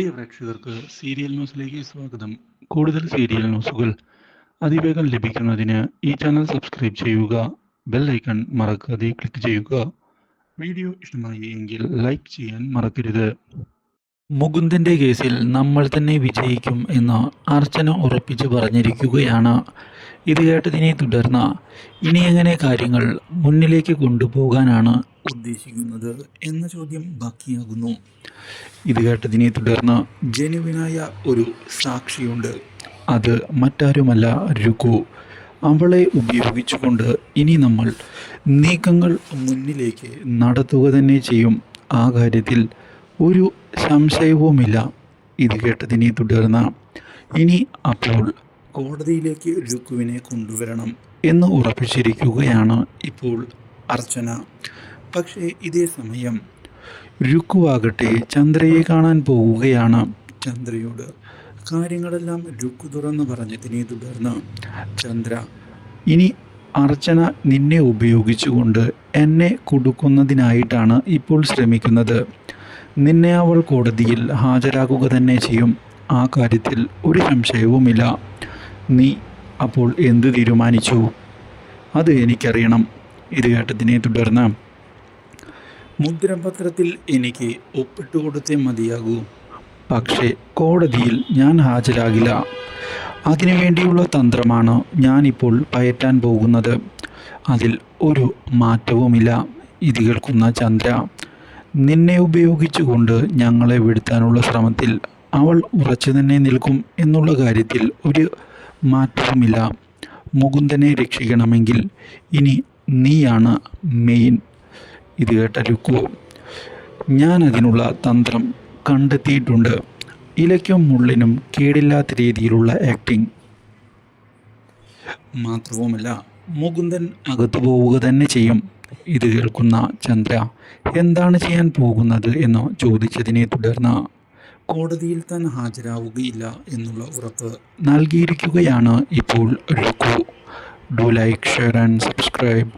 പ്രിയ പ്രേക്ഷകർക്ക് സീരിയൽ ന്യൂസിലേക്ക് സ്വാഗതം. കൂടുതൽ സീരിയൽ ന്യൂസുകൾ അതിവേഗം ലഭിക്കുന്നതിന് ഈ ചാനൽ സബ്സ്ക്രൈബ് ചെയ്യുക ബെൽ ഐക്കൺ മറക്കാതെ ക്ലിക്ക് ചെയ്യുക. വീഡിയോ ഇഷ്ടമായി എങ്കിൽ ലൈക്ക് ചെയ്യാൻ മറക്കരുത്. മുകുന്ദന്റെ കേസിൽ നമ്മൾ തന്നെ വിജയിക്കും എന്ന് അർച്ചന ഉറപ്പിച്ച് പറഞ്ഞിരിക്കുകയാണ്. ഇത് കേട്ടതിനെ തുടർന്ന് ഇനി എങ്ങനെ കാര്യങ്ങൾ മുന്നിലേക്ക് കൊണ്ടുപോകാനാണ് ഉദ്ദേശിക്കുന്നത് എന്ന ചോദ്യം ബാക്കിയാകുന്നു. ഇത് കേട്ടതിനെ തുടർന്ന് ജനുവിനായ ഒരു സാക്ഷിയുണ്ട്. അത് മറ്റാരുമല്ല രുക്കു. അവളെ ഉപയോഗിച്ചുകൊണ്ട് ഇനി നമ്മൾ നീക്കങ്ങൾ മുന്നിലേക്ക് നടത്തുക തന്നെ ചെയ്യും. ആ കാര്യത്തിൽ ഒരു സംശയവുമില്ല. ഇത് കേട്ടതിനെ തുടർന്ന് ഇനി അപ്പോൾ കോടതിയിലേക്ക് രുക്കുവിനെ കൊണ്ടുവരണം എന്ന് ഉറപ്പിച്ചിരിക്കുകയാണ് ഇപ്പോൾ അർച്ചന. പക്ഷേ ഇതേ സമയം രുക്കുവാകട്ടെ ചന്ദ്രയെ കാണാൻ പോവുകയാണ്. ചന്ദ്രയോട് കാര്യങ്ങളെല്ലാം രുക്കു തുറന്നു പറഞ്ഞതിനെ തുടർന്ന് ചന്ദ്ര ഇനി അർച്ചന നിന്നെ ഉപയോഗിച്ചുകൊണ്ട് എന്നെ കൊടുക്കുന്നതിനായിട്ടാണ് ഇപ്പോൾ ശ്രമിക്കുന്നത്. നിന്നെ അവൾ കോടതിയിൽ ഹാജരാക്കുക തന്നെ ചെയ്യും. ആ കാര്യത്തിൽ ഒരു സംശയവുമില്ല. നീ അപ്പോൾ എന്ത് തീരുമാനിച്ചു? അത് എനിക്കറിയണം ഇത് കേട്ടതിനെ തുടർന്ന് മുദ്രപത്രത്തിൽ എനിക്ക് ഒപ്പിട്ട് കൊടുത്തേ മതിയാകൂ. പക്ഷേ കോടതിയിൽ ഞാൻ ഹാജരാകില്ല. അതിനുവേണ്ടിയുള്ള തന്ത്രമാണ് ഞാനിപ്പോൾ പയറ്റാൻ പോകുന്നത്. അതിൽ ഒരു മാറ്റവുമില്ല. ഇത് കേൾക്കുന്ന ചന്ദ്ര നിന്നെ ഉപയോഗിച്ചുകൊണ്ട് ഞങ്ങളെ വീഴ്ത്താനുള്ള ശ്രമത്തിൽ അവൾ ഉറച്ചു തന്നെ നിൽക്കും എന്നുള്ള കാര്യത്തിൽ ഒരു മാറ്റവുമില്ല. മുകുന്ദനെ രക്ഷിക്കണമെങ്കിൽ ഇനി നീയാണ് മെയിൻ ഇത് കേട്ട ലുക്കു ഞാൻ അതിനുള്ള തന്ത്രം കണ്ടെത്തിയിട്ടുണ്ട്. ഇലയ്ക്കും മുള്ളിനും കേടില്ലാത്ത രീതിയിലുള്ള ആക്ടിങ് മാത്രവുമല്ല മുകുന്ദൻ അകത്തു പോവുക തന്നെ ചെയ്യും. ഇത് കേൾക്കുന്ന ചന്ദ്ര എന്താണ് ചെയ്യാൻ പോകുന്നത്? എന്ന് ചോദിച്ചതിനെ തുടർന്ന് കോടതിയിൽ താൻ ഹാജരാവുകയില്ല എന്നുള്ള ഉറപ്പ് നൽകിയിരിക്കുകയാണ് ഇപ്പോൾ look do like share and subscribe